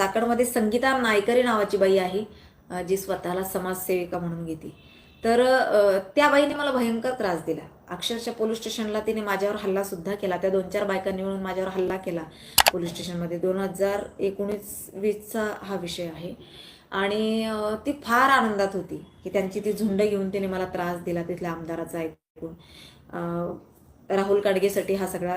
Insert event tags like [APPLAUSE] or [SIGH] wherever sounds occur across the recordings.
चाकडमध्ये संगीता नायकरी नावाची बाई आहे जी स्वतःला समाजसेविका म्हणून घेते. तर त्या बाईने मला भयंकर त्रास दिला. अक्षरशः पोलीस स्टेशनला तिने माझ्यावर हल्ला सुद्धा केला. त्या दोन चार बायकांनी मिळून माझ्यावर हल्ला केला पोलीस स्टेशनमध्ये. दोन हजार एकोणीस वीसचा हा विषय आहे. आणि ती फार आनंदात होती की त्यांची ती झुंड घेऊन तिने मला त्रास दिला तिथल्या आमदाराचा ऐकून. राहुल काणगेसाठी हा सगळा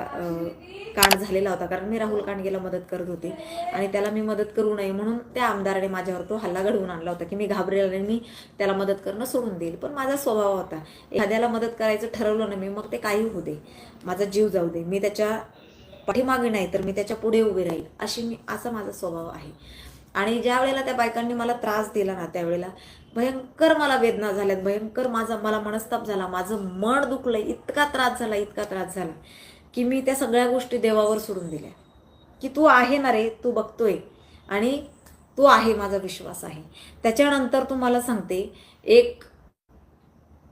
कांड झालेला होता. कारण मी राहुल कांडगेला मदत करत होते. आणि त्याला मी मदत करू नये म्हणून त्या आमदाराने माझ्यावर तो हल्ला घडवून आणला होता की मी घाबरेल आणि मी त्याला मदत करणं सोडून देईल. पण माझा स्वभाव होता. एखाद्याला मदत करायचं ठरवलं ना मी मग ते काही होऊ दे. माझा जीव जाऊ दे. मी त्याच्या पाठीमागे नाही तर मी त्याच्या पुढे उभी राहील. अशी मी असा माझा स्वभाव आहे. आणि ज्या वेळेला त्या बायकांनी मला त्रास दिला ना त्यावेळेला भयंकर मला वेदना झाल्यात भयंकर माझा मला मनस्ताप झाला माझं मन दुखलं इतका त्रास झाला इतका त्रास झाला की मी त्या सगळ्या गोष्टी देवावर सोडून दिल्या. की तू आहे ना रे तू बघतोय आणि तू आहे माझा विश्वास आहे. त्याच्यानंतर तू मला सांगते एक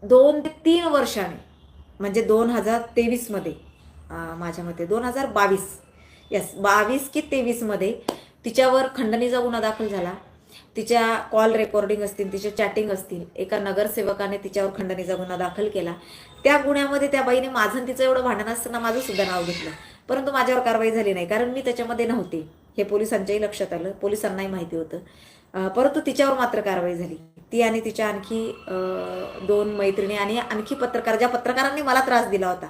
दोन ते तीन वर्षाने म्हणजे दोन हजार तेवीसमध्ये माझ्या मते दोन हजार बावीस यस बावीस की तेवीसमध्ये तिच्यावर खंडणीचा गुन्हा दाखल झाला. तिच्या कॉल रेकॉर्डिंग असतील तिचे चॅटिंग असतील एका नगरसेवकाने तिच्यावर खंडणीचा गुन्हा दाखल केला. त्या गुन्ह्यामध्ये त्या बाईने माझं तिचं एवढं भांडण असताना माझं सुद्धा नाव घेतलं. परंतु माझ्यावर कारवाई झाली नाही कारण मी त्याच्यामध्ये नव्हते. हे पोलिसांच्याही लक्षात आलं पोलिसांनाही माहिती होतं. परंतु तिच्यावर मात्र कारवाई झाली. ती आणि तिच्या आणखी दोन मैत्रिणी आणि आणखी पत्रकार ज्या पत्रकारांनी मला त्रास दिला होता.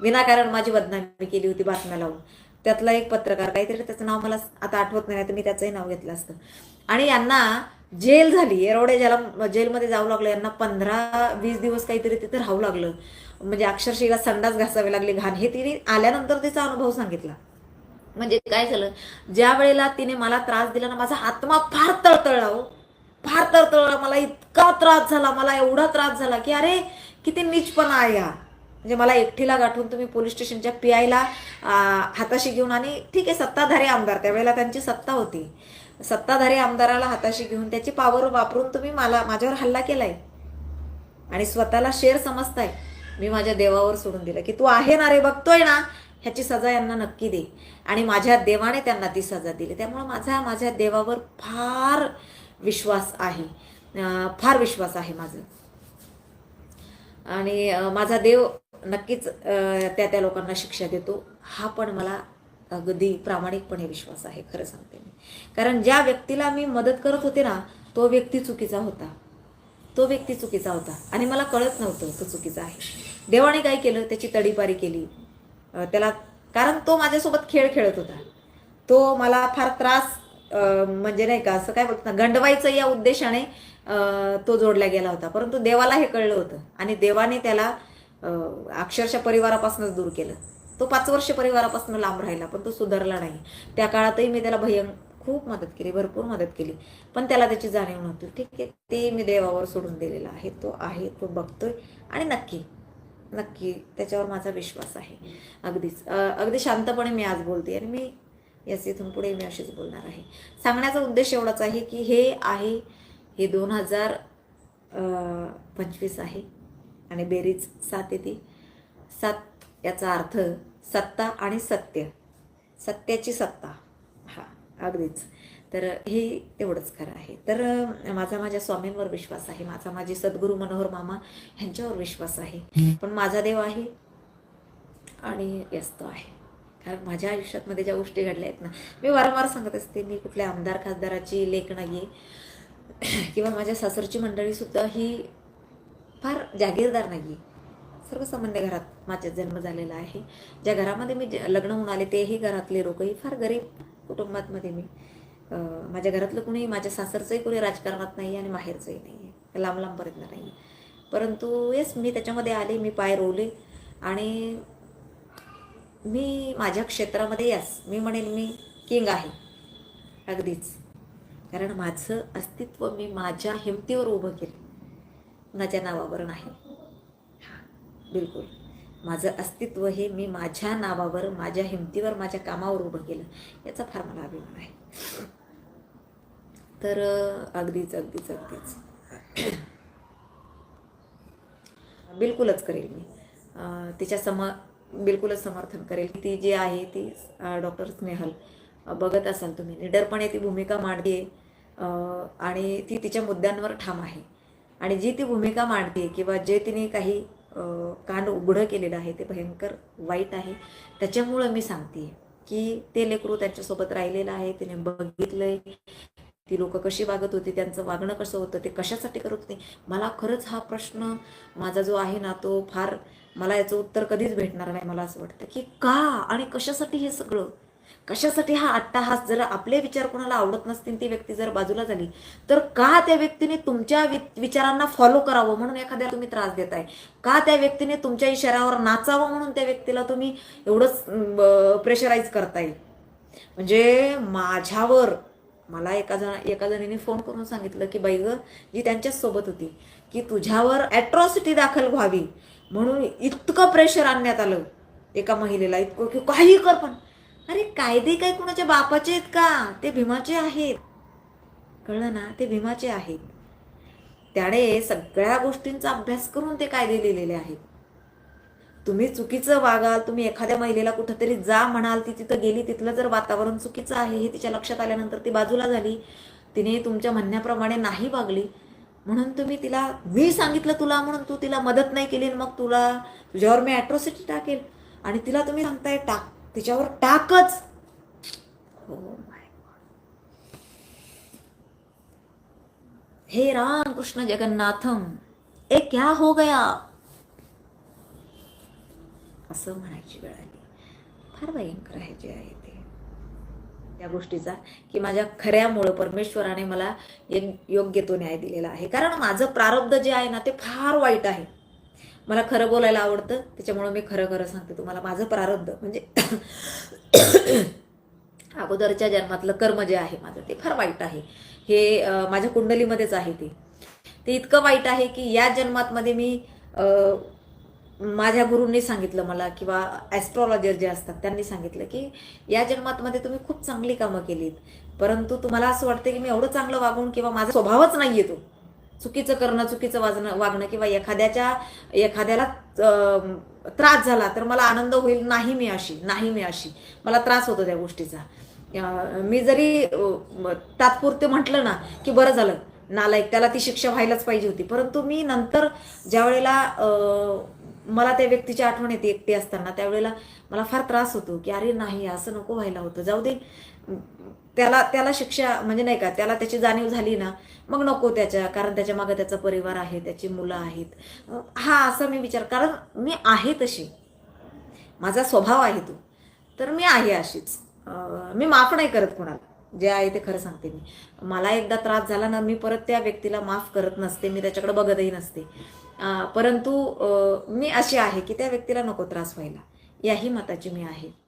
विनाकारण माझी बदनामी केली होती बातम्या लावून. त्यातला एक पत्रकार काहीतरी त्याचं नाव मला आता आठवत नाही तर मी त्याचंही नाव घेतलं असतं. आणि यांना जेल झाली एरवडे ज्याला जेलमध्ये जाऊ लागलं यांना पंधरा वीस दिवस काहीतरी तिथे राहू लागलं. म्हणजे अक्षरशः संडास घासावे लागले घाण. हे तिने आल्यानंतर तिचा अनुभव सांगितला. म्हणजे काय झालं ज्या वेळेला तिने मला त्रास दिला ना माझा आत्मा फार तळतळला हो. फार तळतळला मला इतका त्रास झाला मला एवढा त्रास झाला की अरे किती नीचपणा आहे हा. म्हणजे मला एकटीला गाठून तुम्ही पोलीस स्टेशनच्या पी आयला हाताशी घेऊन आणि ठीक आहे सत्ताधारी आमदार. त्यावेळेला त्यांची सत्ता होती. सत्ताधारी आमदाराला हाताशी घेऊन त्याची पावर वापरून तुम्ही मला माझ्यावर हल्ला केलाय. आणि स्वतःला शेर समजताय. मी माझ्या देवावर सोडून दिलं. की तू आहे ना रे बघतोय ना ह्याची सजा यांना नक्की दे. आणि माझ्या देवाने त्यांना ती सजा दिली. त्यामुळे माझा माझ्या देवावर फार विश्वास आहे. फार विश्वास आहे माझं. आणि माझा देव नक्कीच त्या त्या लोकांना शिक्षा देतो. हा पण मला अगदी प्रामाणिकपणे विश्वास आहे खरं सांगते मी. कारण ज्या व्यक्तीला मी मदत करत होते ना तो व्यक्ती चुकीचा होता. तो व्यक्ती चुकीचा होता. आणि मला कळत नव्हतं तो चुकीचा आहे. देवाने काय केलं? त्याची तडीपारी केली. त्याला कारण तो माझ्यासोबत खेळ खेळत होता. तो मला फार त्रास म्हणजे नाही का असं काय बोलत ना गंडवायचं या उद्देशाने तो जोडला गेला होता. परंतु देवाला हे कळलं होतं. आणि देवाने त्याला अक्षरशः परिवारापासूनच दूर केलं. तो पाच वर्ष परिवारापासून लांब राहिला पण तो सुधारला नाही. त्या काळातही मी त्याला भयं खूप मदत केली भरपूर मदत केली. पण त्याला त्याची जाणीव नव्हती. ठीक आहे ते मी देवावर सोडून दिलेला आहे. तो आहे तो बघतोय. आणि नक्की नक्की त्याच्यावर माझा विश्वास आहे. अगदीच. अगदी शांतपणे मी आज बोलते आणि मी यस इथून पुढे मी अशीच बोलणार आहे. सांगण्याचा उद्देश एवढाच आहे की हे आहे हे दोन हजार पंचवीस आहे. आणि बेरीज सात येते. सात याचा अर्थ सत्ता आणि सत्य. सत्याची सत्ता. हा अगदीच. तर हे तेवढंच खरं आहे. तर माझा माझ्या स्वामींवर विश्वास आहे. माझा माझे सद्गुरू मनोहर मामा ह्यांच्यावर विश्वास आहे. पण माझा देव आहे आणि व्यस्त आहे. कारण माझ्या आयुष्यात मध्ये ज्या गोष्टी घडल्या आहेत ना मी वारंवार सांगत असते मी कुठल्या आमदार खासदाराची लेख नाही [COUGHS] किंवा माझ्या सासरची मंडळीसुद्धा ही फार जागीरदार नाही आहे सर्वसामान्य घरात माझा जन्म झालेला आहे. ज्या घरामध्ये मी ज- लग्न होऊन आले तेही घरातले लोकही फार गरीब कुटुंबातमध्ये मी माझ्या घरातलं कुणी माझ्या सासरचंही कोणी राजकारणात नाही आणि माहेरचंही नाही आहे लांब लांबपर्यंत नाही आहे परंतु येस मी त्याच्यामध्ये आले मी पाय रोवले आणि मी माझ्या क्षेत्रामध्ये येस मी म्हणेन मी किंग आहे. अगदीच. कारण माझं अस्तित्व मी माझ्या हिमतीवर उभं केलं. माझ्या नावावर नाही हां बिलकुल. माझं अस्तित्व हे मी माझ्या नावावर माझ्या हिमतीवर माझ्या कामावर उभं केलं याचा फार मला अभिमान आहे. तर अगदीच अगदीच अगदीच. बिलकुलच करेल मी. तिच्या सम बिलकुलच समर्थन करेल. ती जी आहे ती डॉक्टर स्नेहल. बघत असाल तुम्ही. निडरपणे ती भूमिका मांडते. आणि ती तिच्या मुद्द्यांवर ठाम आहे. आणि जी ती भूमिका मांडते किंवा जे तिने काही कान उघडं केलेलं आहे ते भयंकर वाईट आहे त्याच्यामुळं मी सांगते की ते लेकरू त्यांच्यासोबत राहिलेलं आहे तिने बघितलंय ती लोक कशी वागत होती त्यांचं वागणं कसं होतं ते कशासाठी करत होते मला खरंच हा प्रश्न माझा जो आहे ना तो फार मला याचं उत्तर कधीच भेटणार नाही मला असं वाटतं की का आणि कशासाठी हे सगळं? कशासाठी हा अट्टाहास? जर आपले विचार कोणाला आवडत नसतील ती व्यक्ती जर बाजूला झाली तर का त्या व्यक्तीने तुमच्या वि- विचारांना फॉलो करावं म्हणून एखाद्या तुम्ही त्रास देताय? का त्या व्यक्तीने तुमच्या इशाऱ्यावर नाचावं म्हणून त्या व्यक्तीला तुम्ही एवढंच प्रेशराईज करताय? म्हणजे माझ्यावर मला एका जण एका जणीने फोन करून सांगितलं की बाई ग जी त्यांच्याच सोबत होती की तुझ्यावर ॲट्रॉसिटी दाखल व्हावी म्हणून इतकं प्रेशर आणण्यात आलं एका महिलेला इतकं की काही कर पण. अरे कायदे काय कुणाच्या बापाचे आहेत का? ते भीमाचे आहेत. कळलं ना? ते भीमाचे आहेत. त्याने सगळ्या गोष्टींचा अभ्यास करून ते कायदे लिहिलेले आहेत. तुम्ही चुकीचं वागाल तुम्ही एखाद्या महिलेला कुठंतरी जा म्हणाल ती तिथं गेली तिथलं जर वातावरण चुकीचं आहे हे तिच्या लक्षात आल्यानंतर ती बाजूला झाली तिने तुमच्या म्हणण्याप्रमाणे नाही वागली म्हणून तुम्ही तिला मी सांगितलं तुला म्हणून तू तिला मदत नाही केली मग तुला तुझ्यावर मी ॲट्रॉसिटी टाकेल. आणि तिला तुम्ही सांगताय टाक. तिच्यावर टाकच. हो माय हे राम कृष्ण जगन्नाथम ए क्या हो गया? असं म्हणायची वेळ आली. फार भयंकर आहे जे आहे ते. त्या गोष्टीचा की माझ्या खऱ्यामुळं परमेश्वराने मला योग्य तो न्याय दिलेला आहे. कारण माझं प्रारब्ध जे आहे ना ते फार वाईट आहे. मला खरं बोलायला आवडतं त्याच्यामुळं मी खरं खरं सांगते तुम्हाला. माझं प्रारब्ध म्हणजे अगोदरच्या जन्मातलं कर्म जे आहे माझं ते फार वाईट आहे. हे माझ्या कुंडलीमध्येच आहे ते. ते इतकं वाईट आहे की या जन्मातमध्ये मी माझ्या गुरूंनी सांगितलं मला किंवा ॲस्ट्रॉलॉजर जे असतात त्यांनी सांगितलं की या जन्मातमध्ये तुम्ही खूप चांगली कामं केलीत परंतु तुम्हाला असं वाटतं की मी एवढं चांगलं वागून किंवा माझा स्वभावच नाही आहे तो. चुकीचं करणं चुकीचं वाजणं वागणं किंवा एखाद्याच्या एखाद्याला त्रास झाला तर मला आनंद होईल नाही मी अशी नाही मी अशी. मला त्रास होतो त्या गोष्टीचा. मी जरी तात्पुरते म्हटलं ना की बरं झालं. नालायक त्याला ती शिक्षा व्हायलाच पाहिजे होती. परंतु मी नंतर ज्या वेळेला मला त्या व्यक्तीची आठवण येते एकटी असताना. त्यावेळेला मला फार त्रास होतो की अरे नाही असं नको व्हायला होतं. जाऊ दे. त्याला त्याला शिक्षा म्हणजे नाही का त्याला त्याची जाणीव झाली ना मग नको त्याच्या कारण त्याच्यामागे त्याचा परिवार आहे त्याची मुलं आहेत. हा असा मी विचार कारण मी आहे तशी. माझा स्वभाव आहे तो. तर मी आहे अशीच. मी माफ नाही करत कोणाला. जे आहे ते खरं सांगते मी. मला एकदा त्रास झाला ना मी परत त्या व्यक्तीला माफ करत नसते. मी त्याच्याकडे बघतही नसते. परंतु मी अशी आहे की त्या व्यक्तीला नको त्रास व्हायला. याही मताची मी आहे.